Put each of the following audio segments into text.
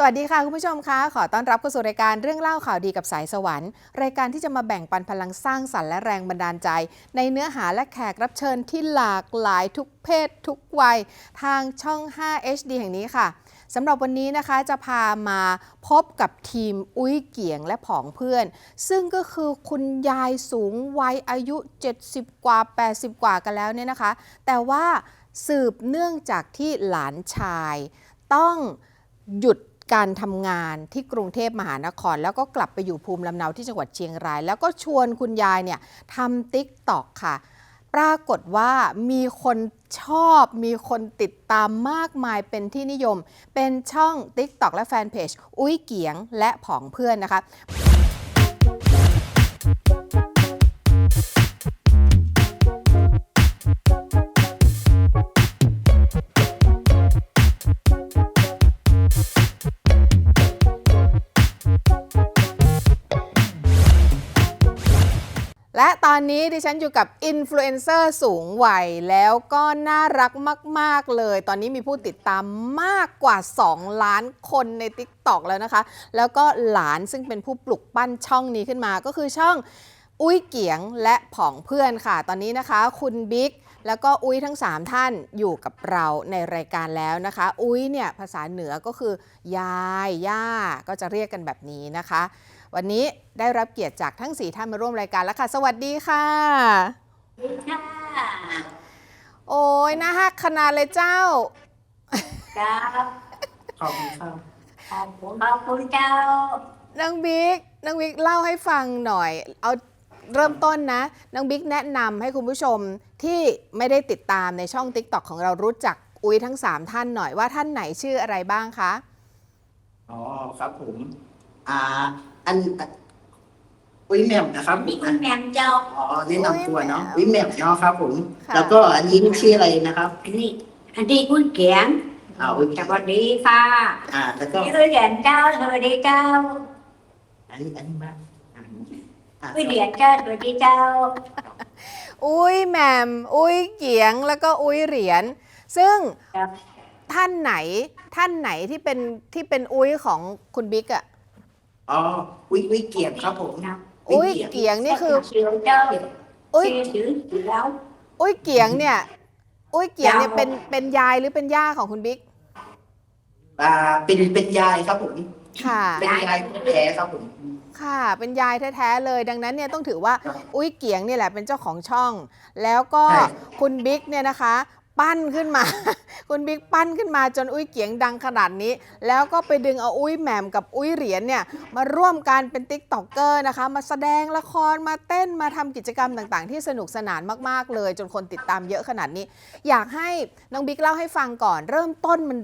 สวัสดีค่ะ คุณผู้ชมคะขอต้อนรับเข้าสู่รายการเรื่องเล่าข่าวดีกับสายสวรรค์ รายการที่จะมาแบ่งปันพลังสร้างสรรค์และแรงบันดาลใจ ในเนื้อหาและแขกรับเชิญที่หลากหลายทุกเพศทุกวัย ทางช่อง 5 HD แห่งนี้ค่ะสำหรับวันนี้นะคะจะพามาพบกับทีมอุ้ยเกียงและผองเพื่อน ซึ่งก็คือคุณยายสูงวัยอายุ 70 กว่า 80 กว่ากันแล้วเนี่ยนะคะ แต่ว่าสืบเนื่องจากที่หลานชายต้องหยุด การทำงานที่กรุงเทพมหานคร แล้วก็กลับไปอยู่ภูมิลำเนาที่จังหวัดเชียงราย แล้วก็ชวนคุณยายเนี่ยทำติ๊กตอกค่ะ ปรากฏว่ามีคนชอบมีคนติดตามมากมายเป็นที่นิยม เป็นช่อง TikTok และแฟนเพจอุ้ยเกียงและผองเพื่อนนะคะ ตอนนี้ดิฉันอยู่กับอินฟลูเอนเซอร์สูงวัยแล้วก็น่ารักมาก ๆ เลย ตอนนี้มีผู้ติดตามมากกว่า 2 ล้านคนใน TikTok แล้วนะคะ แล้วก็หลานซึ่งเป็นผู้ปลุกปั้นช่องนี้ขึ้นมาก็คือช่องอุ้ยเกียงและผองเพื่อนค่ะ ตอนนี้นะคะ คุณบิ๊กแล้วก็อุ้ยทั้ง 3 ท่านอยู่กับเราในรายการแล้วนะคะ อุ้ยเนี่ยภาษาเหนือก็คือยาย ย่า ก็จะเรียกกันแบบนี้นะคะ วันนี้ได้รับเกียรติจากทั้ง 4 ท่านมาร่วมรายการแล้วค่ะ สวัสดีค่ะ ค่ะโอ้ยน่าฮักขนาดเลยเจ้า ครับขอบคุณครับขอบคุณขอบคุณเจ้าน้องบิ๊กน้องบิ๊กเล่าให้ฟังหน่อย เอาเริ่มต้นนะน้องบิ๊กแนะนำให้คุณผู้ชมที่ไม่ได้ติดตามในช่อง t ิ k t o k ของเรารู้จักอุ้ยทั้ง 3 ท่านหน่อยว่าท่านไหนชื่ออะไรบ้างคะ อ๋อครับผม อ่า อันอุ้ยแหม่มนะครับนี่คุณแหม่มเจ้าอ๋อแนะนำตัวเนาะอุ้อุ้ยยแหแหม่ม่มมเนาะครับ ผม ค่ะ แล้วก็อันนี้ชื่ออะไรนะครับ อันนี้อันนี้คุณเขียงอ่าอุ้ยสวัสดีค่ะอ่า แล้วก็นี่คือเหรียญเจ้าสวัสดีเจ้าอันนี้อันนี้มาอ่าอ่าคือเหรียญเจ้าสวัสดีเจ้า อุ้ยแหม่มอุ้ยเกียงแล้วก็อุ้ยเหรียญซึ่งครับ ท่านไหนท่านไหนที่เป็นที่เป็นอุ้ยของคุณบิ๊กอะ อ๋ออุ้ยอุ้ยเกียรติครับผมครับอุ้ยเกียงนี่คือเสียวเจ้าอุ้ยเสียวเสียวอุ้ยเกียงเนี่ย อุ้ยเกียงเนี่ยยาวเป็นเป็นยายหรือเป็นย่าของคุณบิ๊กอ่าเป็นเป็นยายครับผมค่ะเป็นยายแท้ครับผมค่ะ เป็นยายแท้ๆเลย ดังนั้นเนี่ยต้องถือว่าครับอุ้ยเกียงเนี่ยแหละเป็นเจ้าของช่อง แล้วก็ใช่คุณบิ๊กเนี่ยนะคะ ปั้นขึ้นมา คุณบิ๊กปั้นขึ้นมาจนอุ้ยเกียงดังขนาดนี้ แล้วก็ไปดึงเอาอุ้ยแหม่มกับอุ้ยเหรียญเนี่ยมาร่วมกันเป็นติ๊กต็อกเกอร์นะคะ มาแสดงละครมาเต้นมาทำกิจกรรมต่างๆ ที่สนุกสนานมากๆเลย จนคนติดตามเยอะขนาดนี้ อยากให้น้องบิ๊กเล่าให้ฟังก่อน เริ่มต้นมัน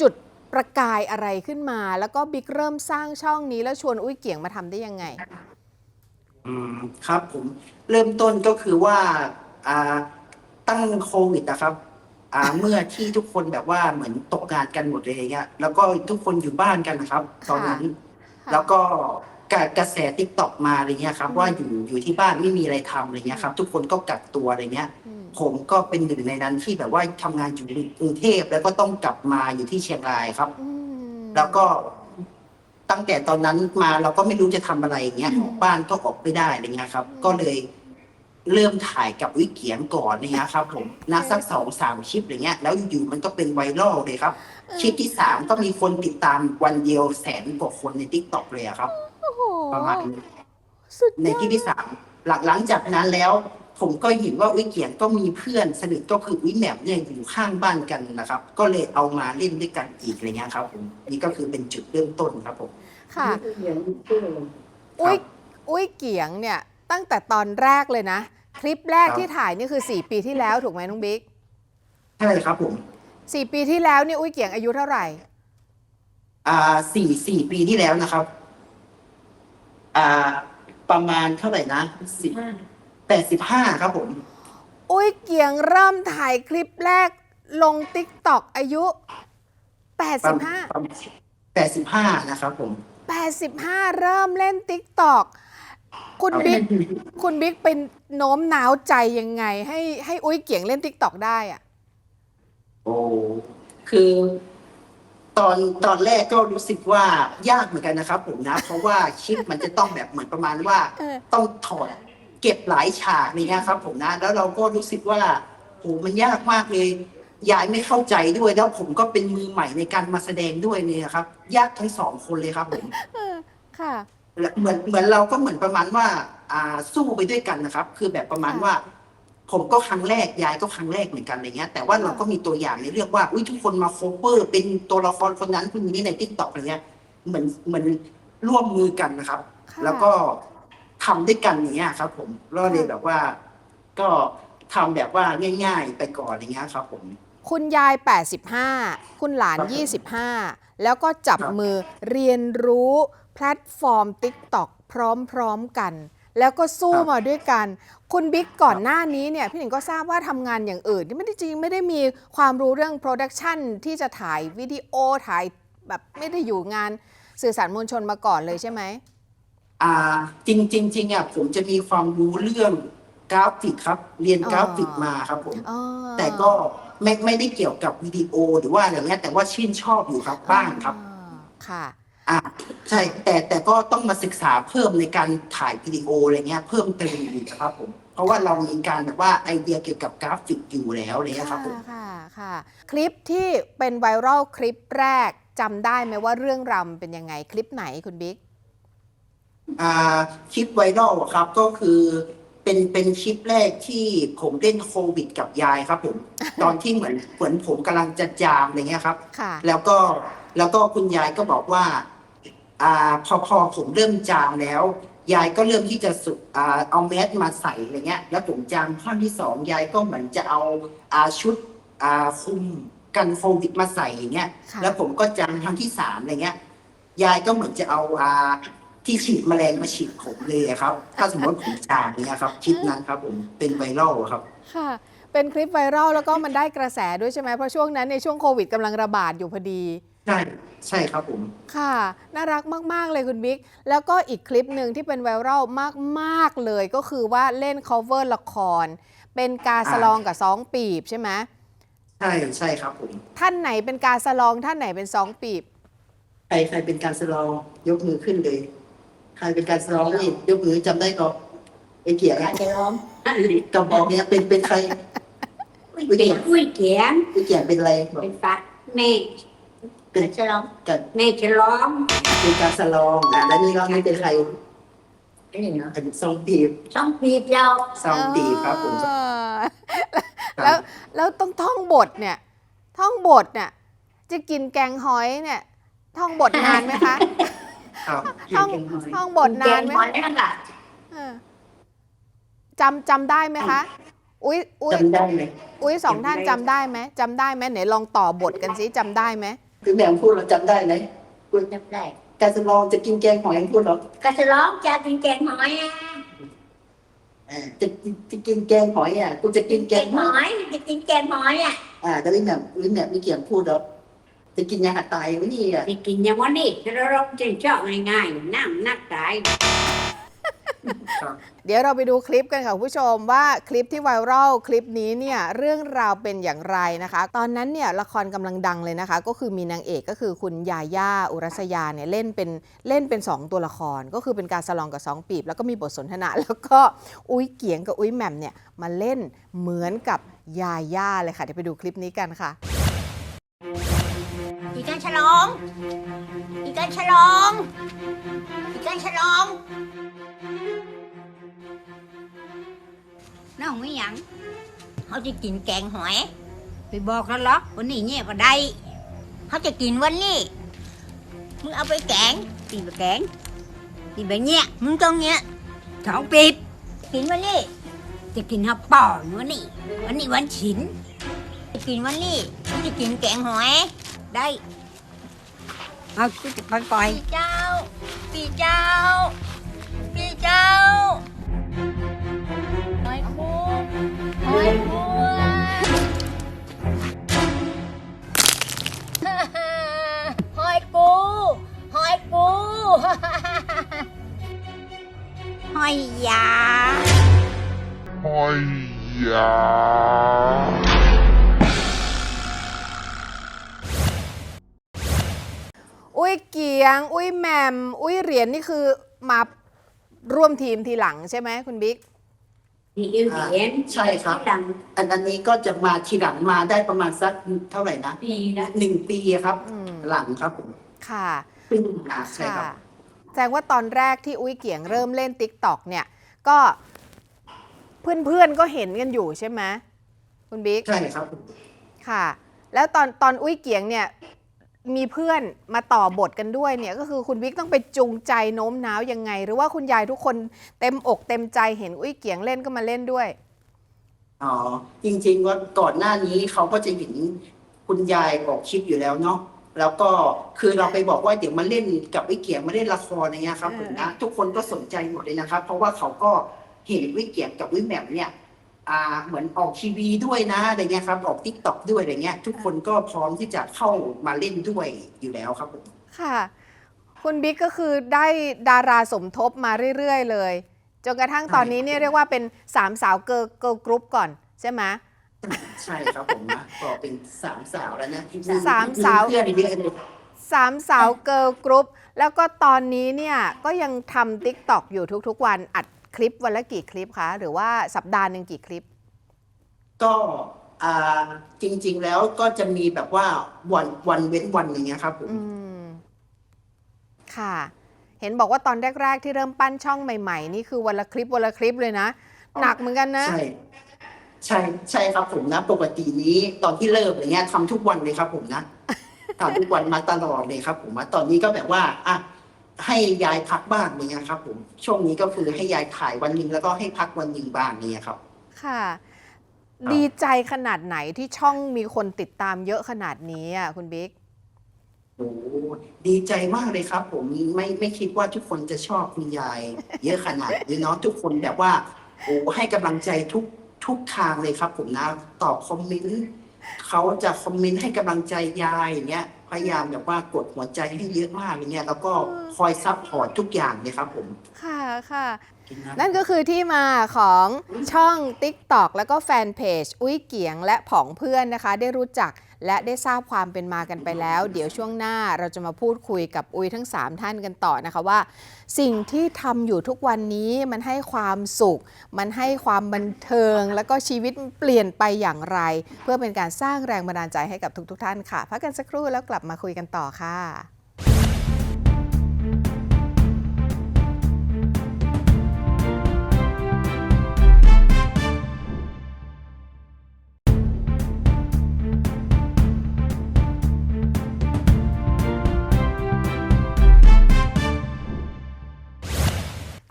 จุดประกายอะไรขึ้นมา แล้วก็บิ๊กเริ่มสร้างช่องนี้แล้วชวนอุ้ยเกียงมาทำได้ยังไง อืมครับผมเริ่มต้นก็คือว่าอ่า ตั้งโควิดนะครับ อ่าเมื่อที่ทุกคนแบบว่าเหมือนตกงานกันหมดเลยอย่างเงี้ยแล้วก็ทุกคนอยู่บ้านกันนะครับ ตอนนั้นแล้วก็กระกระแสติ๊กต็อกมาอะไรเงี้ยครับอืมว่าอยู่อยู่ที่บ้านไม่มีอะไรทำอะไรเงี้ยครับ ทุกคนก็กักตัวอะไรเงี้ย อืมผมก็เป็นหนึ่งในนั้นที่แบบว่าทำงานอยู่ในกรุงเทพแล้วก็ต้องกลับมาอยู่ที่เชียงรายครับ อืม แล้วก็ตั้งแต่ตอนนั้นมาเราก็ไม่รู้จะทำอะไรอย่างเงี้ยอืมบ้านก็ออกไม่ได้อะไรเงี้ยครับอืมก็เลย เริ่มถ่ายกับวิเกียงก่อนนะฮะครับ ผมนักสักสองสามคลิปอะไรเงี้ย แล้วอยู่ๆมันก็เป็นไวรัลเลยครับคลิปที่สามก็มีคนติดตามวันเดียวแสนกว่าคนในทิกตอกเลยอะครับ โอ้โหประมาณนี้สุดในยอคลิปดที่สามหลังหลังจากนั้นแล้ว ผมก็เห็นว่าวิเกียงก็มีเพื่อนสนิทก็คือวิแหมมเนี่ยอยู่ข้างบ้านกันนะครับ ก็เลยเอามาเล่นด้วยกันอีกอะไรเงี้ยครับ ผมนี่ก็คือเป็นจุดเริ่มต้นครับผม ค่ะครับอุ้ยอุ้ยเกียงเนี่ยตั้งแต่ตอนแรกเลยนะ คลิปแรกครับ ที่ถ่ายนี่คือ 4 ปีที่แล้วถูกไหมน้องบิ๊กใช่ครับผมสี่ปีที่แล้วเนี่ยอุ้ยเกียงอายุเท่าไหร่ อ่าสี่สี่ปีที่แล้วนะครับ อ่า ประมาณเท่าไหร่นะสิบแปดสิบห้าครับผม อุ้ยเกียงเริ่มถ่ายคลิปแรกลงติ๊กตอกอายุ 85 แปดสิบห้านะครับผม 85 เริ่มเล่นติ๊กตอก คุณบิ๊กคุณบิ๊กเป็นโน้มน้าวใจยังไง ให้ให้อุ้ยเกียงเล่นติ๊กตอกได้อะโอ้คือ ตอนตอนแรกก็รู้สึกว่ายากเหมือนกันนะครับผมนะ เพราะว่าคลิปมันจะต้องแบบเหมือนประมาณว่าเออต้องถอดเก็บหลายฉากนี่นะครับผมนะ แล้วเราก็รู้สึกว่าโหมันยากมากเลยยายไม่เข้าใจด้วยแล้วผมก็เป็นมือใหม่ในการมาแสดงด้วยเนี่ยนะครับ ยากทั้งสองคนเลยครับผมเออค่ะและ เหมือนเหมือนเราก็เหมือนประมาณว่า อ่าสู้ไปด้วยกันนะครับ คือแบบประมาณว่า ผมก็ครั้งแรกยายก็ครั้งแรกเหมือนกันอะไรเงี้ยแต่ว่าเราก็มีตัวอย่างในเรื่องว่าอุ้ยทุกคนมาโคเวอร์ เป็นตัวละครคนนั้นคนนี้ในทิกตอกอะไรเงี้ยเหมือนเหมือนร่วมมือกันนะครับ ค่ะแล้วก็ทำด้วยกันอย่างเงี้ยครับ ผมก็เลยแบบว่า ก็ทำแบบว่าง่าย ๆ ไปก่อนอย่างเงี้ยครับ ผม คุณยาย 85 คุณหลาน ครับผม25 แล้วก็จับครับมือเรียนรู้แพลตฟอร์ม TikTok พร้อมๆกัน แล้วก็สู้มาด้วยกัน คุณบิ๊กก่อนหน้านี้เนี่ยพี่หนิงก็ทราบว่าทำงานอย่างอื่นที่ไม่ได้จริงไม่ได้มีความรู้เรื่องโปรดักชันที่จะถ่ายวิดีโอถ่ายแบบไม่ได้อยู่งานสื่อสารมวลชนมาก่อนเลยใช่ไหมอ่าจริงจริงจริงอะผมจะมีความรู้เรื่องกราฟิกครับ เรียนกราฟิกมาครับผมอ๋อแต่ก็ไม่ไม่ได้เกี่ยวกับวิดีโอหรือว่าอะไรเงี้ยแต่ว่าชื่นชอบอยู่ครับบ้างครับอ่าค่ะ อ่าใช่แต่แต่ก็ต้องมาศึกษาเพิ่มในการถ่ายวิดีโออะไรเงี้ยเพิ่มเติมอีกครับผม เพราะว่าเรามีการแบบว่าไอเดียเกี่ยวกับกราฟิกอยู่แล้วอะไรเลยครับผม ค่ะค่ะ คลิปที่เป็นไวรัลคลิปแรกจำได้ไหมว่าเรื่องรำเป็นยังไงคลิปไหนคุณบิ๊ก อ่าคลิปไวรัลอะครับก็คือเป็นเป็นคลิปแรกที่ผมเล่นโควิดกับยายครับผม ตอนที่เหมือนเหมือนผมกำลังจะจามอะไรเงี้ยครับ ค่ะ แล้วก็แล้วก็คุณยายก็บอกว่า อ่าพอพอผมเริ่มจามแล้ว ยายก็เริ่มที่จะสุอ่าเอาแมสมาใส่อะไรเงี้ย แล้วผมจามข้อที่สองยายก็เหมือนจะเอาอ่าชุดอ่าคลุมกันโควิดมาใส่อย่างเงี้ย ค่ะ แล้วผมก็จามครั้งที่สามอะไรเงี้ย ยายก็เหมือนจะเอาอ่าที่ฉีดแมลงมาฉีดผมเลยอะครับ ถ้าสมมติผมจามเนี่ยครับคลิปนั้นครับ ผมเป็นไวรัลอะครับ ค่ะ เป็นคลิปไวรัลแล้วก็มันได้กระแสด้วยใช่ไหมเพราะช่วงนั้นในช่วงโควิดกำลังระบาดอยู่พอดี ใช่ใช่ครับผม ค่ะ น่ารักมาก ๆ เลยคุณบิ๊ก แล้วก็อีกคลิปหนึ่งที่เป็นไวรัลมาก ๆ เลยก็คือว่าเล่น cover ละคร เป็นกาสลองกับสองปีบใช่ไหมใช่ใช่ครับผม ท่านไหนเป็นกาสลอง ท่านไหนเป็นสองปีบ ใครใครเป็นการสลองยกมือขึ้นเลย ใครเป็นการสลองนี่ยกมือจำได้ก็ไอ้เกียร์อยากนะจะร้องกระบอกเนี่ยเป็นเป็นใครอุ้ยเกียงอุ้ยเกียงไอ้เกียร์เป็นอะไรบอกเป็นฟัดแม่ เป็นจะร้องกันแม่จะร้องเป็นการสลองอะแล้วนี่เราไม่เป็นใครนี่เนาะเป็นซองปีบช่องปีบเราซองปีบครับผมอ่าแล้วแล้วต้องท่องบทเนี่ย ท่องบทเนี่ยจะกินแกงหอยเนี่ย ท่องบทนานไหมคะ ครับท่อง ท่องบทนานไหมแกงหอยนั่นแหละเออจำจำได้ไหมคะ อุ้ยอุ้ยจำได้ไหมอุ้ยสองท่านจำได้ไหมจำได้ไหมไหนลองต่อบทกันสิจำได้ไหม คือแหม่มพูดเราจำได้ไหมจำได้การสลองจะกินแกงหอยพูดเหรอก็จะร้องจะกินแกงหอยอะอ่าจะจะกินแกงหอยอะกูจะกินแกแกงงหหอยอยจะกินแกงหอยอะอ่าแต่ลิ้นแหม่มลิ้นแหม่มไม่เกี่ยงพูดเหรอจะกินยังหัดตายไว้นี่อะไปกินอย่างวันนี้จะร้องจะชอบง่ายๆนั่งนักตาย เดี๋ยวเราไปดูคลิปกันค่ะคุณผู้ชมว่าคลิปที่ไวรัลคลิปนี้เนี่ยเรื่องราวเป็นอย่างไรนะคะ ตอนนั้นเนี่ยละครกำลังดังเลยนะคะ ก็คือมีนางเอกก็คือคุณยาย่าอุรัสยาเนี่ยเล่นเป็นเล่นเป็น 2 ตัวละคร ก็คือเป็นการสลองกับ 2 ปีบ แล้วก็มีบทสนทนา แล้วก็อุ้ยเกียงกับอุ้ยแหม่มเนี่ยมาเล่นเหมือนกับยาย่าเลยค่ะเดี๋ยวไปดูคลิปนี้กันค่ะ อีการฉลอง อีการฉลอง อีการฉลองน้องไม่หยังเขาจะกินแกงหอย ไปบอกแล้วหรอวันนี้เนี่ยก็ได้เขาจะกินวันนี้มึงเอาไปแกงตีไปแกงตีแบบเนี้ยมึงต้องเนี้ยสองปีบกินวันนี้จะกินฮับป่อนวันนี้วันนี้วันฉินจะกินวันนี้จะกินแกงหอย đây. Thôi cứ chụp coi coi. Pì chao Pì chao Pì chao Nói khô. Nói khô Hỏi cô Hỏi cô Hỏi dạ. Hỏi dạ. อยคุ้มหอยคุ้มห้อยยา Olha! อุ้ยเกียง อุ้ยแหมมอุ้ยเหรียญนี่คือมาร่วมทีมทีหลังใช่ไหมคุณบิ๊ก thì yêu biển ใช่ครับ đằng อันอันนี้ก็จะมาทีหลังมาได้ประมาณสักเท่าไหร่นะ thì đó หนึ่งปีครับ อืมหลังครับผมค่ะเพิ่งมาใช่ครับ ค่ะแสดงว่าตอนแรกที่อุ้ยเกียงเริ่มเล่น t ิ k t o k เนี่ย ก็เพื่อนๆก็เห็นกันอยู่ใช่ไหมคุณบิ๊ก ใช่ครับค่ะ แล้วตอนตอนอุ้ยเกียงเนี่ย มีเพื่อนมาต่อบทกันด้วยเนี่ยก็คือคุณบิ๊กต้องไปจูงใจโน้มน้าวยังไง หรือว่าคุณยายทุกคนเต็มอกเต็มใจเห็นอุ้ยเกียงเล่นก็มาเล่นด้วย อ๋อจริงๆว่าก่อนหน้านี้เขาก็จะเห็นคุณยายออกคลิปอยู่แล้วเนาะแล้วก็คือเราไปบอกว่าเดี๋ยวมาเล่นกับวิเกียรมาเล่นละครอะไรเงี้ยครับผมนะทุกคนก็สนใจหมดเลยนะครับ เพราะว่าเขาก็เห็นวิเกียรกับวิแหม่มเนี่ย เหมือนออกทีวีด้วยนะอะไรเงี้ยครับออกทิกตอกด้วยอะไรเงี้ย ทุกคนก็พร้อมที่จะเข้ามาเล่นด้วยอยู่แล้วครับผมค่ะ คุณบิ๊กก็คือได้ดาราสมทบมาเรื่อยๆ เลยจนกระทั่งตอนนี้เนี่ยเรียกว่าเป็นสามสาวเกิร์ลเกิร์ลกรุ๊ปก่อนใช่ไหมใช่ครับผมนะก็เป็นสามสาวแล้วนะสามสาวเพื่อนเยอะเลยสามสาวเกิร์ลกรุ๊ปแล้วก็ตอนนี้เนี่ยก็ยังทำ t ิ k t o k อยู่ทุกๆวันอัด คลิปวันละกี่คลิปคะหรือว่าสัปดาห์หนึ่งกี่คลิป ก็อ่าจริง ๆ แล้วก็จะมีแบบว่าวันวันเว้นวันอย่างเงี้ยครับผมอืม ค่ะ เห็นบอกว่าตอนแรก ๆ ที่เริ่มปั้นช่องใหม่ ๆ นี่คือวันละคลิปวันละคลิปเลยนะ หนักเหมือนกันนะ ใช่ ใช่ใช่ครับผมนะ ปกตินี้ตอนที่เริ่มอย่างเงี้ยทำทุกวันเลยครับผมนะ ทำทุกวันมาตลอดเลยครับ ผมว่าตอนนี้ก็แบบว่าอะ ให้ยายพักบ้างอย่างเงี้ยครับผมช่วงนี้ก็คือให้ยายถ่ายวันหนึ่งแล้วก็ให้พักวันหนึ่งบ้างอย่างเงี้ยครับ ค่ะ ครับ ดีใจขนาดไหนที่ช่องมีคนติดตามเยอะขนาดนี้อะคุณบิ๊ก โอ้ดีใจมากเลยครับ ผมไม่ไม่คิดว่าทุกคนจะชอบคุณยาย เยอะขนาดนี้เนาะทุกคนแบบว่าโอ้ให้กำลังใจทุกทุกทางเลยครับ ผมนะตอบคอมเมนต์เขาจะคอมเมนต์ให้กำลังใจยายอย่างเงี้ย พยายามแบบว่ากดหัวใจให้เยอะมากอย่างเงี้ยแล้วก็คอยซัพพอร์ตทุกอย่างเลยครับผมค่ะค่ะกินน้ำนั่นก็คือที่มาของช่อง TikTok แล้วก็แฟนเพจ อุ้ยเกียงและผองเพื่อนนะคะ ได้รู้จัก และได้ทราบความเป็นมากันไปแล้ว เดี๋ยวช่วงหน้าเราจะมาพูดคุยกับอุ้ยทั้ง 3 ท่านกันต่อนะคะว่า สิ่งที่ทำอยู่ทุกวันนี้มันให้ความสุข มันให้ความบันเทิง แล้วก็ชีวิตเปลี่ยนไปอย่างไร เพื่อเป็นการสร้างแรงบันดาลใจให้กับทุกๆทท่านค่ะพักกันสักครู่แล้วกลับมาคุยกันต่อค่ะ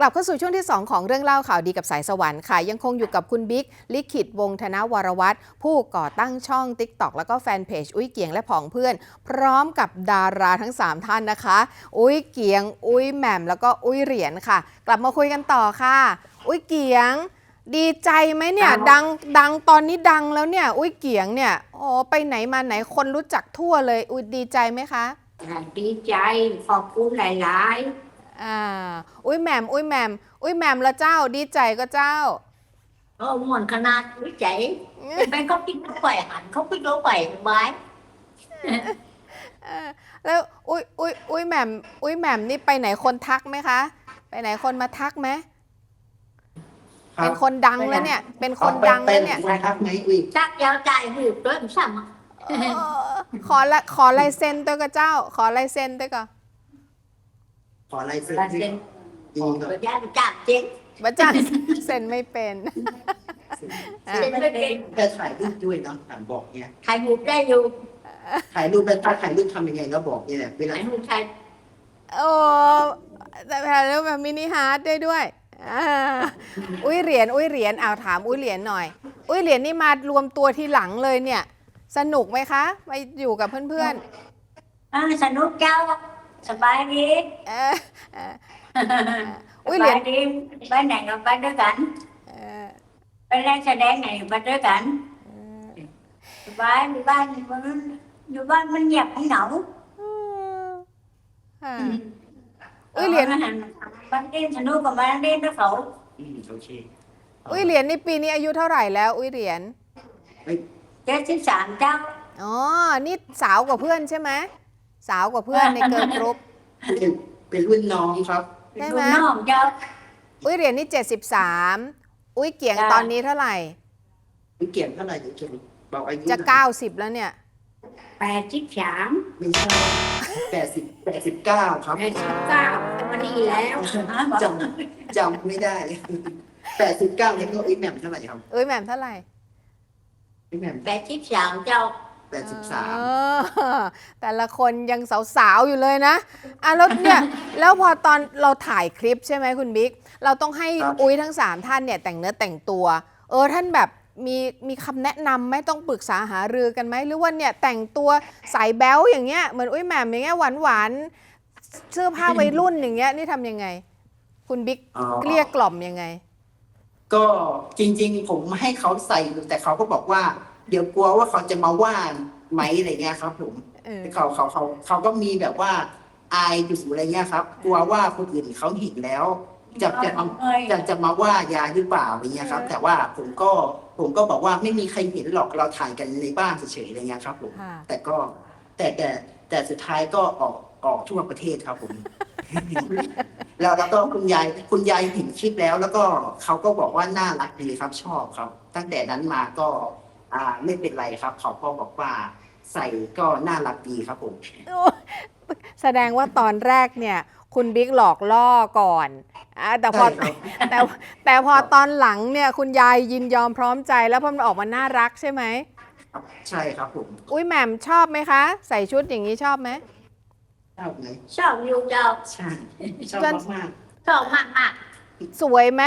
ลับเข้าสู่ช่วงที่ 2 ของเรื่องเล่าข่าวดีกับสายสวรรค์ค่ะยังคงอยู่กับคุณบิ๊กลิขิตวงศ์ธนวรวัตรผู้ก่อตั้งช่อง TikTok แล้วก็แฟนเพจอุ้ยเกียงและผองเพื่อน พร้อมกับดาราทั้ง 3 ท่านนะคะ อุ้ยเกียง อุ้ยแหม่มแล้วก็อุ้ยเหรียญค่ะ กลับมาคุยกันต่อค่ะ อุ้ยเกียง ดีใจไหมเนี่ยดังดังตอนนี้ดังแล้วเนี่ย อุ้ยเกียงเนี่ยโอ้ไปไหนมาไหนคนรู้จักทั่วเลย อุ้ยดีใจไหมคะ là đi chạy phò cú lại lại อ่า อุ้ยแหม่ม อุ้ยแหม่ม อุ้ยแหม่มแล้วเจ้า ดีใจก็เจ้า Ờ, nguồn khả năng với chạy Bên có tiếng nó khỏe hẳn, không biết nó khỏe bái เออแล้วอุ้ยอุ้ยอุ้ยแหม่ม อุ้ยแหม่มนี่ไปไหนคนทักไหมคะ ไปไหนคนมาทักไหมครับเป็นคนดังแล้วเนี่ย เป็นคนดังแล้วเนี่ยอาไปไปทักไหมอุ้ย Chắc giao chạy việc đó làm sao mà เออขอละขอลายเซ็นตัวกับเจ้า ขอลายเซ็นตัวก่อน ขอลายเซ็น là ด้วย xin ดีครับ Rồi ra được chạm chết บัจจังเซ็นไม่เป็นอะ Xin mới đi แต่ถ่ายรูปด้วยเนาะถามบอกเนี่ย Thầy hụt ra dù ถ่ายรูปแล้วถ้าถ่ายรูปทำยังไงก็บอกเนี่ยแหละเวลา Thầy hụt thầy โอ้แต่ถ่ายรูปแบบมินิฮาร์ดได้ด้วยอ่าอุ้ยเหรียญอุ้ยเหรียญเอาถามอุ้ยเหรียญหน่อย อุ้ยเหรียญนี่มารวมตัวทีหลังเลยเนี่ย สนุกไหมคะ ไปอยู่กับเพื่อน à, Sao nút cháu Sao bài đi ๆเออเอออุ้ยเหรียญ Bài đi Bài này là bài đứa cảnh เออ Bài này sao đen này bài đứa cảnh Bài bài bài mình nhập không nổi ค่ะอุ้ยเหรียญบ้านเด่นสนุกกับบ้านเด่นนะเขาอืมโอเคอุ้ยเหรียญนี่ปีนี้อายุเท่าไหร่แล้วอุ้ยเหรียญเจ็ดสิบสามเจ้าอ๋อนี่สาวกว่าเพื่อนใช่ไหม สาวกว่าเพื่อนในเกิร์ลกรุ๊ปเป็นเป็นรุ่นน้องครับเป็นได้ลูไหมกน้องเจ้าอุ้ยเหรียญนี่73อุ้ยเกียงจ้ะตอนนี้เท่าไหร่วิเกียนเท่าไหร่เดี๋ยวเกียนบอกอายุจะหน่อย90แล้วเนี่ยแปดสิบสามไม่ใช่แปดสิบแปดสิบเก้าครับแปดสิบเก้าวันนี้แล้วจำจำไม่ได้แปดสิบเก้าแล้วก็ไอ้แหม่มเท่าไหร่ครับอุ้ยแหม่มเท่าไหร่ไอ้แหม่มแปดสิบสามเจ้าแปดสิบสาม เออแต่ละคนยังสาวๆอยู่เลยนะอะแล้วเนี่ย แล้วพอตอนเราถ่ายคลิปใช่ไหมคุณบิ๊ก เราต้องให้อุ้ยทั้ง 3 ท่านเนี่ยแต่งเนื้อแต่งตัว เออท่านแบบมีมีคำแนะนำไหมต้องปรึกษาหารือกันไหมหรือว่าเนี่ยแต่งตัวสายแบ๊วอย่างเงี้ยเหมือนอุ้ยแหม่มอย่างเงี้ยหวานหวานๆเสื้อผ้าวัยรุ่นอย่างเงี้ยนี่ทำยังไง คุณบิ๊กอ๋อเกลี้ยกล่อมยังไง ก็จริง ๆ ผมให้เขาใส่อยู่แต่เขาก็บอกว่า เดี๋ยวกลัวว่าเขาจะมาว่าไหมอะไรเงี้ยครับ ผมเออ เขาเขาเขาเขาก็มีแบบว่าอายอยู่อะไรเงี้ยครับ กลัวว่าคนอื่นเขาเห็นแล้ว จะจะมาจะจะมาว่ายายหรือเปล่าอะไรเงี้ยครับแต่ว่าผมก็ผมก็บอกว่าไม่มีใครเห็นหรอกเราถ่ายกันในบ้านเฉยๆอะไรเงี้ยครับผม ค่ะ แต่ก็แต่แต่แต่สุดท้ายก็ออกออกทั่วประเทศครับผม แล้วแล้วก็คุณยายคุณยายเห็นคลิปแล้ว แล้วก็เขาก็บอกว่าน่ารักดีครับชอบครับ ตั้งแต่นั้นมาก็ อ่าไม่เป็นไรครับ เขาก็บอกว่าใส่ก็น่ารักดีครับผม แสดงว่าตอนแรกเนี่ย คุณบิ๊กหลอกล่อก่อนอะแต่พอใช่ครับ แต่แต่พอตอนหลังเนี่ยคุณยายยินยอมพร้อมใจแล้วพอมันออกมาน่ารักใช่ไหม ครับใช่ครับผมอุ้ยแหม่มชอบไหมคะ ใส่ชุดอย่างนี้ชอบไหม ชอบไหมชอบอยู่เจ้าใช่ชอบมากชอบมากมากสวยไหม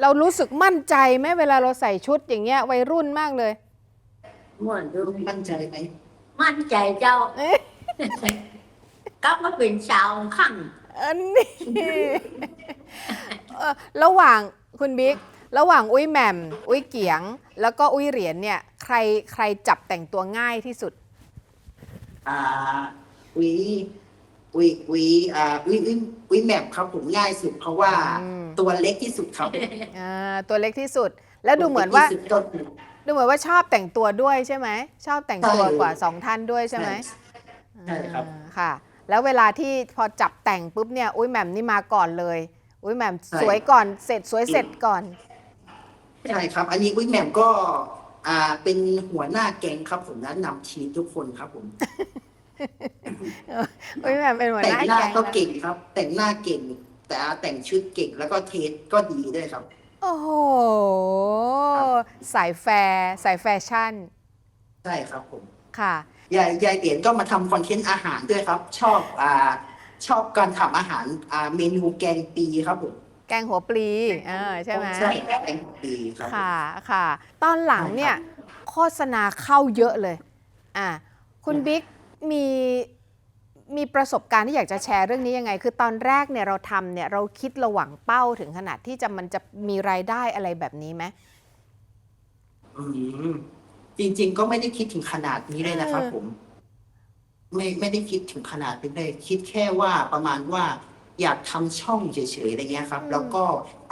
เรารู้สึกมั่นใจไหมเวลาเราใส่ชุดอย่างเงี้ยวัยรุ่นมากเลยๆเห มือนดูๆมั่นใจไหมมั่นใจเจ้าเอ๊ะก็มาเป็นสาวข้างอันนี้เอ่อระหว่างคุณบิ๊กระหว่างอุ้ยแหม่มอุ้ยเกียง แล้วก็อุ้ยเหรียญเนี่ยใครใครจับแต่งตัวง่ายที่สุด อ่าวิวิวิอ่าวิวิวิแมปครับผมง่ายสุด เพราะว่าอืม ตัวเล็กที่สุดครับอ่าตัวเล็กที่สุด แล้วดูเหมือนว่า ตัวล็กที่สุดก็คือ ดูเหมือนว่าชอบแต่งตัวด้วยใช่ไหม ชอบแต่งตัวใช่กว่าสองท่านด้วยใช่ไหมใช่ครับอ่าค่ะ แล้วเวลาที่พอจับแต่งปุ๊บเนี่ยอุ้ยแหม่มนี่มาก่อนเลย อุ้ยแหม่มสวยก่อนเสร็จสวยเสร็จก่อนใช่ครับ อันนี้วิแมปก็อ่าเป็นหัวหน้าแก๊งครับ ผมแนะนำทีมทุกคนครับผมอุ้ยแหม่มเป็นหัวหแต่งน้าหน้าแก๊งก็เก่งครับ แต่งหน้าเก่ง แต่แต่งชุดเก่งแล้วก็เทสก็ดีด้วยครับ โอ้โห สายแฟร์สายแฟชั่น ใช่ครับผม ค่ะ ยายยายเดียนก็มาทำคอนเทนต์อาหารด้วยครับ ชอบอ่าชอบการทำอาหารอ่าเมนูแกงปีครับผมแกงหัวปลีเออใช่ไหมใช่แกงปีครับผมค่ะค่ะ ตอนหลังเนี่ยโฆษณาเข้าเยอะเลย อะคุณบิ๊กมี มีประสบการณ์ที่อยากจะแชร์เรื่องนี้ยังไง คือตอนแรกเนี่ยเราทำเนี่ยเราคิดระหวังเป้าถึงขนาดที่จะมันจะมีรายได้อะไรแบบนี้ไหมอืมจริง ๆ ก็ไม่ได้คิดถึงขนาดนี้เลยนะครับ ผม ไม่ไม่ได้คิดถึงขนาดนี้เลยคิดแค่ว่าประมาณว่า อยากทำช่องเฉยๆอะไรเงี้ยครับ แล้วก็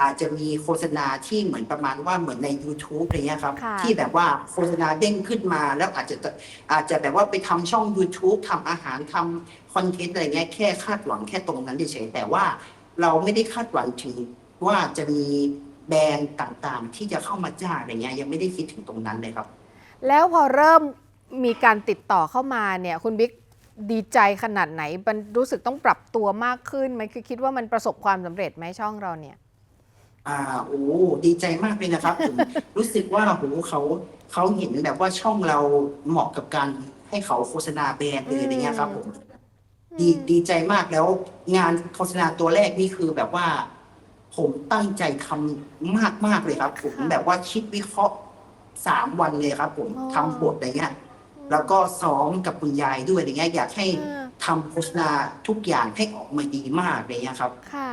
อาจจะมีโฆษณาที่เหมือนประมาณว่าเหมือนใน YouTube อะไรเงี้ยครับค่ะที่แบบว่าโฆษณาเด้งขึ้นมาแล้วอาจจะอาจจะแบบว่าไปทำช่อง YouTube ทำอาหารทำคอนเทนต์อะไรเงี้ยแค่คาดหวังแค่ตรงนั้นเฉยๆแต่ว่าเราไม่ได้คาดหวังถึงว่าจะมีแบรนด์ต่างๆ ที่จะเข้ามาจ้างอะไรเงี้ยยังไม่ได้คิดถึงตรงนั้นเลยครับ แล้วพอเริ่มมีการติดต่อเข้ามาเนี่ยคุณบิ๊ก ดีใจขนาดไหนมันรู้สึกต้องปรับตัวมากขึ้นไหมคือคิดว่ามันประสบความสำเร็จไหมช่องเราเนี่ย อ่าโอ้ดีใจมากเลยนะครับผม รู้สึกว่าโหเขาเขาเห็นแบบว่าช่องเราเหมาะกับการให้เขาโฆษณาแบรนด์เลยอะไรเงี้ยครับผมดีดีใจมากแล้วงานโฆษณาตัวแรกนี่คือแบบว่า ผมตั้งใจทำมากมากๆเลยครับ ผมค่ะแบบว่าคิดวิเคราะห์สามวันเลยครับ ผมอ๋อ ทำบทอะไรเงี้ย แล้วก็ซ้อมกับคุณยายด้วยอะไรเงี้ยอยากให้อ่า ทำโฆษณาทุกอย่างให้ออกมาดีมากอะไรเงี้ยครับ ค่ะ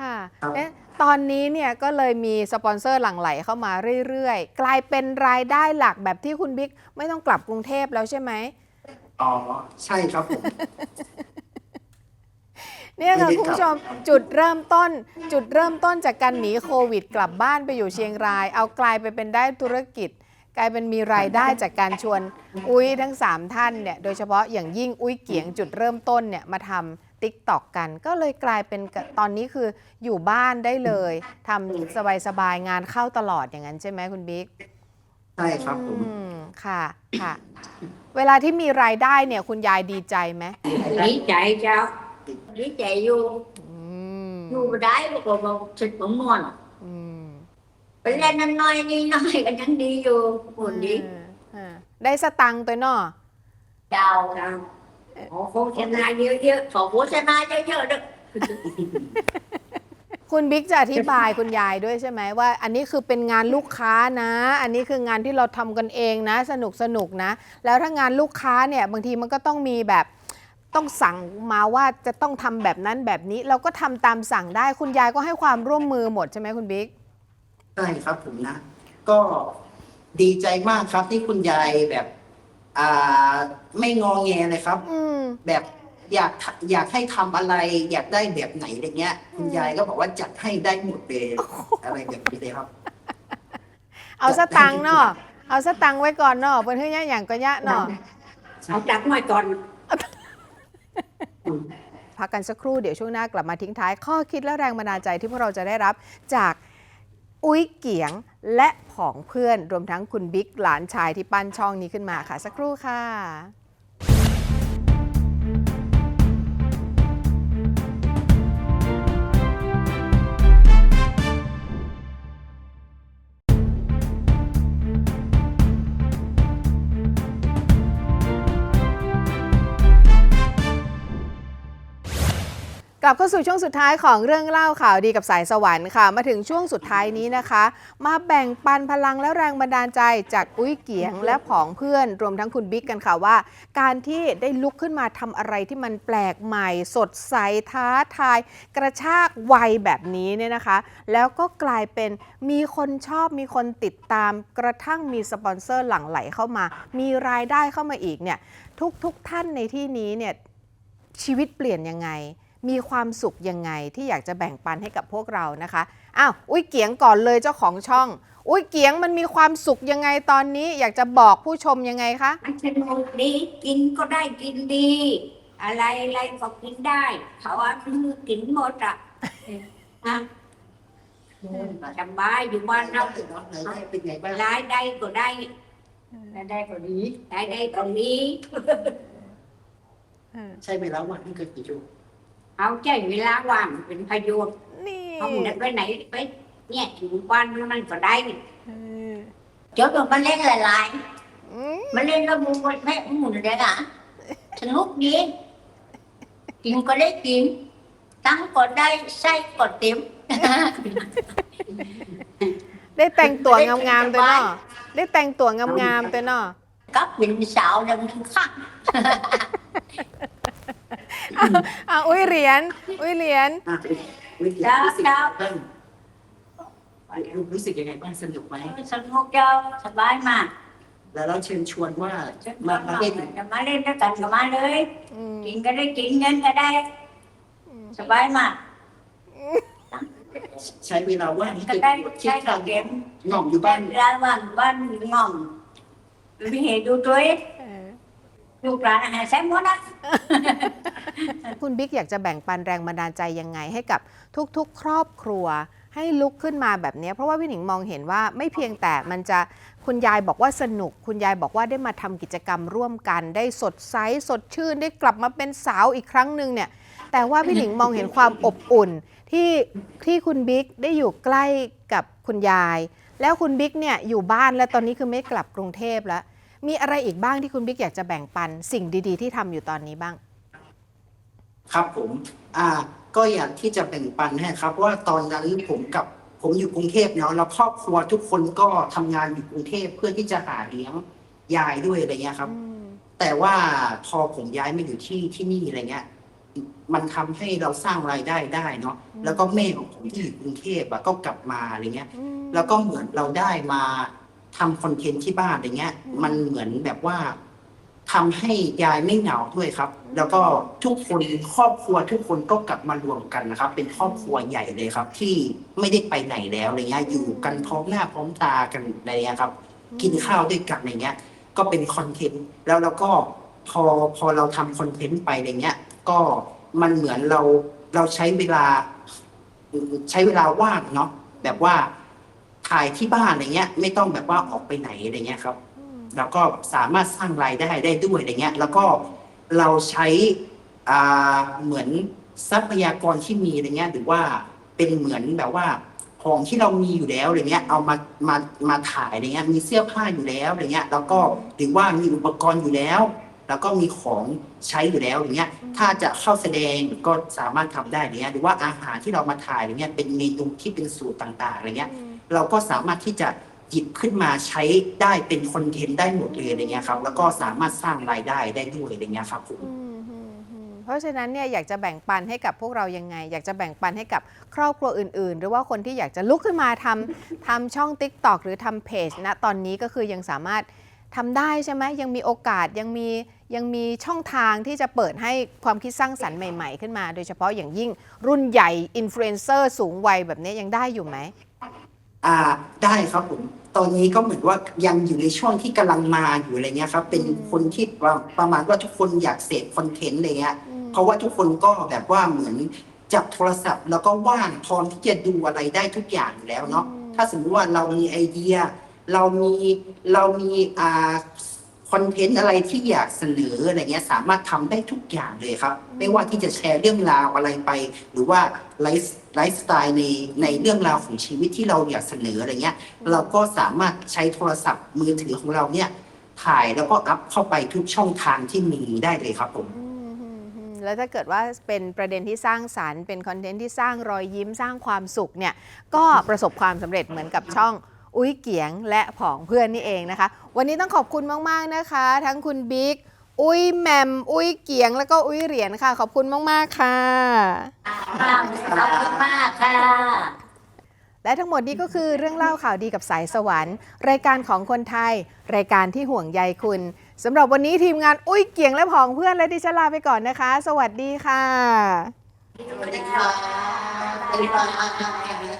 ค่ะครับเอ๊ะตอนนี้เนี่ยก็เลยมีสปอนเซอร์หลั่งไหลเข้ามาเรื่อยๆ กลายเป็นรายได้หลักแบบที่คุณบิ๊กไม่ต้องกลับกรุงเทพแล้วใช่ไหม อ๋อใช่ครับผม เนี่ยค่ะไม่ได้คุณกลับผู้ชมจุดเริ่มต้น จุดเริ่มต้นจากการหนีโควิด กลับบ้านไปอยู่เชียงราย เอากลายไปเป็นได้ธุรกิจ กลายเป็นมีรายได้จากการชวนอุ้ยทั้ง 3 ท่านเนี่ยโดยเฉพาะอย่างยิ่งอุ้ยเกียงจุดเริ่มต้นเนี่ยมาทำติ๊กตอกกัน ก็เลยกลายเป็นกะตอนนี้คืออยู่บ้านได้เลยทำสบายๆงานเข้าตลอดอย่างนั้นใช่ไหมคุณบิ๊กใช่ครับผมอืมค่ะค่ะ เวลาที่มีรายได้เนี่ยคุณยายดีใจไหมดีใจเจ้าดีใจอยู่อืมอยู่บ่ได้บอกว่าบอกสุดผมนวลอืม ไปเล่นนั่นน้อยนี่น้อยก็ยังดีอยู่หุ่นดีเออได้สตังค์ตัวเนาะเจ้าเจ้าขอโฆษณาเยอะๆขอโฆษณาเยอะๆเด้อคุณบิ๊กจะอธิบายคุณยายด้วยใช่ไหมว่า อันนี้คือเป็นงานลูกค้านะ อันนี้คืองานที่เราทำกันเองนะ สนุกสนุกนะ แล้วถ้างานลูกค้าเนี่ยบางทีมันก็ต้องมีแบบต้องสั่งมาว่าจะต้องทำแบบนั้นแบบนี้ เราก็ทำตามสั่งได้คุณยายก็ให้ความร่วมมือหมดใช่ไหมคุณบิ๊ก ใช่ครับผมนะ ก็ดีใจมากครับที่คุณยายแบบ อ่า ไม่งอแงเลยครับ อืม แบบอยากทำอยากให้ทำอะไร อยากได้แบบไหนอะไรเงี้ย คุณยายก็บอกว่าจัดให้ได้หมดเลยอะไรแบบนี้เลยครับ เอาสตังค์เนาะเอาสตังค์ไว้ก่อนเนาะเพื่อนเฮ้ยะอย่างก็ยะเนาะเอาจับหน่อยก่อน พักกันสักครู่เดี๋ยวช่วงหน้ากลับมาทิ้งท้าย ข้อคิดและแรงบันดาลใจที่พวกเราจะได้รับจาก อุ้ยเกียงและผองเพื่อนรวมทั้งคุณบิ๊กหลานชายที่ปั้นช่องนี้ขึ้นมาค่ะ สักครู่ค่ะ กลับเข้าสู่ช่วงสุดท้ายของเรื่องเล่าข่าวดีกับสายสวรรค์ค่ะ มาถึงช่วงสุดท้ายนี้นะคะ มาแบ่งปันพลังและแรงบันดาลใจจากอุ้ยเกียงและผองเพื่อน รวมทั้งคุณบิ๊กกันค่ะว่า การที่ได้ลุกขึ้นมาทำอะไรที่มันแปลกใหม่ สดใสท้าทาย กระชากวัยแบบนี้เนี่ยนะคะ แล้วก็กลายเป็นมีคนชอบมีคนติดตาม กระทั่งมีสปอนเซอร์หลั่งไหลเข้ามา มีรายได้เข้ามาอีกเนี่ยทุกๆทท่านในที่นี้เนี่ยชีวิตเปลี่ยนยังไง มีความสุขยังไงที่อยากจะแบ่งปันให้กับพวกเรานะคะอ้าวอุ้ยเกียงก่อนเลยเจ้าของช่อง อุ้ยเกียงมันมีความสุขยังไงตอนนี้ อยากจะบอกผู้ชมยังไงคะมันสนุกดีกินก็ได้กินดี อะไรอะไรก็กินได้เขาว่าคือกินหมดอะนะสบายอยู่บ้านเรารายได้เป็นไงบ้างรายได้ก็ได้รายได้ก็ดีรายได้ก็ดีใช่ไหมแล้ววันที่เกิดกี่ชั่วโมง เอาใจเวลาว่างเป็นประโยชน์นี่เอาหมดไปไหนไป เนี่ยถึงบ้านมันก็ได้เดี๋ยวตัวมันเล่นหลายอืมๆมันเล่นแล้วมุนแม่หมุนเลยอะสนุกดีกินก็ได้กิน ตั้งก็ได้ไส้ก็เต็ม ได้แต่งตัวงามๆตัวเนาะได้แต่งตัวงามๆตัวเนาะ ก็เป็นสาวดังข้าง อะอุ้ยเหรียญอุ้ยเหรียญอะวิธีรู้สึกยังไงบ้างรู้สึกยังไงบ้างสนุกไหมสนุกเจ้าสบายมาก แล้วเราเชิญชวนว่าจะมามามาเล่นจะมาเล่นด้วยกันก็มาเลยอืมกินก็ได้กินเงินก็ได้ สบายมากใช้เวลาว่างก็ได้คิใช้ดกับทำเกมหน่อมอยู่บ้าบ้านนร้านบ้านบ้านงอมมีเหตุดูตัวเอง ดูร้านอาหารแซ่บหมดนะ คุณบิ๊กอยากจะแบ่งปันแรงบันดาลใจยังไงให้กับทุกๆ ครอบครัว ให้ลุกขึ้นมาแบบนี้เพราะว่าพี่หนิงมองเห็นว่าไม่เพียงแต่มันจะคุณยายบอกว่าสนุก คุณยายบอกว่าได้มาทำกิจกรรมร่วมกัน ได้สดใสสดชื่นได้กลับมาเป็นสาวอีกครั้งหนึ่งเนี่ย แต่ว่าพี่หนิงมองเห็นความอบอุ่นที่ที่คุณบิ๊กได้อยู่ใกล้กับคุณยาย แล้วคุณบิ๊กเนี่ยอยู่บ้านแล้วตอนนี้คือไม่กลับกรุงเทพแล้ว มีอะไรอีกบ้างที่คุณบิ๊กอยากจะแบ่งปันสิ่งดีๆ ที่ทำอยู่ตอนนี้บ้าง ครับผมอ่าก็อยากที่จะแบ่งปันให้ครับว่าตอนนั้นผมกับผมอยู่กรุงเทพเนาะแล้วครอบครัวทุกคนก็ทำงานอยู่กรุงเทพเพื่อที่จะหาเลี้ยงยายด้วยอะไรเงี้ยครับ แต่ว่าพอผมย้ายมาอยู่ที่ที่นี่อะไรเงี้ย มันทำให้เราสร้างรายได้ได้เนาะอืมแล้วก็แม่ของผมที่อยู่กรุงเทพอะก็กลับมาอะไรเงี้ยอืมแล้วก็เหมือนเราได้มา ทำคอนเทนต์ที่บ้านอะไรเงี้ยอืมมันเหมือนแบบว่าทำให้ยายไม่เหงาด้วยครับ แล้วก็ทุกคนครอบครัวทุกคนก็กลับมารวมกันนะครับ เป็นครอบครัวใหญ่เลยครับ ที่ไม่ได้ไปไหนแล้วอะไรเงี้ยอยู่กันพร้อมหน้าพร้อมตากันอะไรเงี้ยครับ กินข้าวด้วยกันอะไรเงี้ย ก็เป็นคอนเทนต์แล้วเราก็พอพอเราทำคอนเทนต์ไปอะไรเงี้ย ก็มันเหมือนเราเราใช้เวลา ใช้เวลาว่างเนาะแบบว่า ถ่ายที่บ้านอะไรเงี้ย ไม่ต้องแบบว่าออกไปไหนอะไรเงี้ยครับ แล้วก็สามารถสร้างรายได้ได้ด้วยอะไรเงี้ย แล้วก็เราใช้อ่าเหมือนทรัพยากรที่มีอะไรเงี้ย หรือว่าเป็นเหมือนแบบว่าของที่เรามีอยู่แล้วอะไรเงี้ย เอามามามาถ่ายอะไรเงี้ย มีเสื้อผ้าอยู่แล้วอะไรเงี้ย แล้วก็หรือว่ามีอุปกรณ์อยู่แล้ว แล้วก็มีของใช้อยู่แล้วอย่างเงี้ย ถ้าจะเข้าแสดงก็สามารถทำได้อย่างเงี้ย หรือว่าอาหารที่เรามาถ่ายอะไรเงี้ย เป็นเมนูที่เป็นสูตรต่างๆอะไรเงี้ย เราก็สามารถที่จะหยิบขึ้นมาใช้ได้เป็นคอนเทนต์ได้หมดเลยอะไรเงี้ยครับ แล้วก็สามารถสร้างรายได้ได้ด้วยอะไรเงี้ยครับผมอืมอืมอืมเพราะฉะนั้นเนี่ยอยากจะแบ่งปันให้กับพวกเรายังไง อยากจะแบ่งปันให้กับครอบครัวอื่น ๆ หรือว่าคนที่อยากจะลุกขึ้นมาทำ ทำช่อง Tik t o อกหรือทำเพจนะตอนนี้ก็คือยังสามารถทำได้ใช่ไหมยังมีโอกาสยังมียังมีช่องทางที่จะเปิดให้ความคิดสร้างสรรค์ใหม่ ๆ ขึ้นมา โดยเฉพาะอย่างยิ่งรุ่นใหญ่อินฟลูเอนเซอร์สูงวัยแบบนี้ยังได้อยู่ไหม อ่าได้ครับผม ตอนนี้ก็เหมือนว่ายังอยู่ในช่วงที่กำลังมาอยู่อะไรเงี้ยครับ เป็นคนที่ประประมาณว่าทุกคนอยากเสพคอนเทนต์อะไรเงี้ยเพราะว่าทุกคนก็แบบว่าเหมือนจับโทรศัพท์ แล้วก็ว่างพร้อมที่จะดูอะไรได้ทุกอย่างอยู่แล้วเนาะถ้าสมมติว่าเรามีไอเดีย เรามีเรามีอ่า คอนเทนต์อะไรที่อยากเสนออะไรเงี้ยสามารถทำได้ทุกอย่างเลยครับ ไม่ว่าที่จะแชร์เรื่องราวอะไรไป หรือว่าไลฟ์ไลฟ์สไตล์ในในเรื่องราวของชีวิตที่เราอยากเสนออะไรเงี้ย เราก็สามารถใช้โทรศัพท์มือถือของเราเนี่ยถ่ายแล้วก็อัพเข้าไปทุกช่องทางที่มีได้เลยครับผมอืมอืมอืมแล้วถ้าเกิดว่าเป็นประเด็นที่สร้างสารรค์เป็นคอนเทนต์ที่สร้างรอยยิ้มสร้างความสุขเนี่ยก็ประสบความสำเร็จเหมือนกับช่อง อุ้ยเกียงและผองเพื่อนนี่เองนะคะ วันนี้ต้องขอบคุณมากๆนะคะ ทั้งคุณบิ๊กอุ้ยแหมมอุ้ยเกียงแล้วก็อุ้ยเหรียญค่ะ ขอบคุณมากๆค่ะขอบคุณมากค่ะและทั้งหมดนี้ก็คือเรื่องเล่าข่าวดีกับสายสวรรค์ รายการของคนไทย รายการที่ห่วงใยคุณสำหรับวันนี้ทีมงานอุ้ยเกียงและผองเพื่อนและดิฉันลาไปก่อนนะคะ สวัสดีค่ะสวัสดีค่ะ